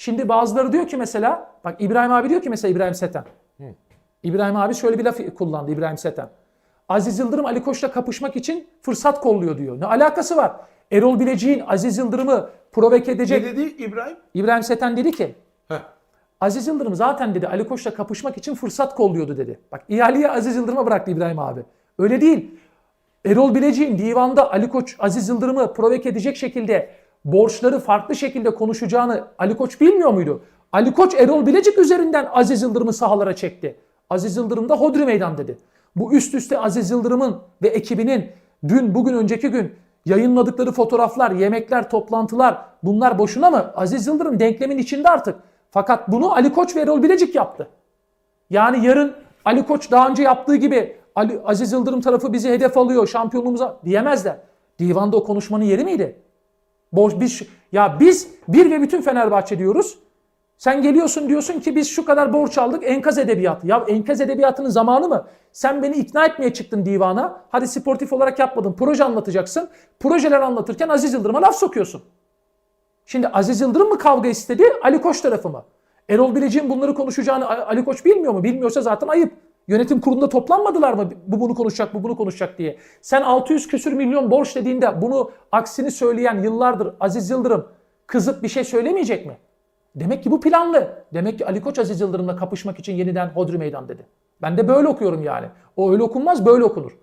Şimdi bazıları diyor ki mesela, bak İbrahim abi diyor ki mesela İbrahim Seten. İbrahim abi şöyle bir laf kullandı İbrahim Seten. Aziz Yıldırım Ali Koç'la kapışmak için fırsat kolluyor diyor. Ne alakası var? Erol Bilecik'in Aziz Yıldırım'ı provoke Ne edecek. dedi İbrahim? İbrahim Seten dedi ki Heh. Aziz Yıldırım zaten dedi Ali Koç'la kapışmak için fırsat kolluyordu dedi. Bak ihaleyi Aziz Yıldırım'a bıraktı İbrahim abi. Öyle değil. Erol Bilecik'in divanda Ali Koç Aziz Yıldırım'ı provoke edecek şekilde borçları farklı şekilde konuşacağını Ali Koç bilmiyor muydu? Ali Koç Erol Bilecik üzerinden Aziz Yıldırım'ı sahalara çekti. Aziz Yıldırım da Hodri Meydan dedi. Bu üst üste Aziz Yıldırım'ın ve ekibinin dün bugün önceki gün yayınladıkları fotoğraflar, yemekler, toplantılar bunlar boşuna mı? Aziz Yıldırım denklemin içinde artık. Fakat bunu Ali Koç ve Erol Bilecik yaptı. Yani yarın Ali Koç daha önce yaptığı gibi Ali, Aziz Yıldırım tarafı bizi hedef alıyor şampiyonluğumuza diyemezler. Divanda o konuşmanın yeri miydi? Borç, biz, ya biz bir ve bütün Fenerbahçe diyoruz. Sen geliyorsun diyorsun ki biz şu kadar borç aldık enkaz edebiyatı. Ya enkaz edebiyatının zamanı mı? Sen beni ikna etmeye çıktın divana. Hadi sportif olarak yapmadın. Proje anlatacaksın. Projeler anlatırken Aziz Yıldırım'a laf sokuyorsun. Şimdi Aziz Yıldırım mı kavga istedi, Ali Koç tarafı mı? Erol Bilecik'in bunları konuşacağını Ali Koç bilmiyor mu? Bilmiyorsa zaten ayıp. Yönetim kurulunda toplanmadılar mı? Bu bunu konuşacak, bu bunu konuşacak diye. Sen 600 küsür milyon borç dediğinde bunu aksini söyleyen yıllardır Aziz Yıldırım kızıp bir şey söylemeyecek mi? Demek ki bu planlı. Demek ki Ali Koç Aziz Yıldırım'la kapışmak için yeniden Hodri Meydan dedi. Ben de böyle okuyorum yani. O öyle okunmaz, böyle okunur.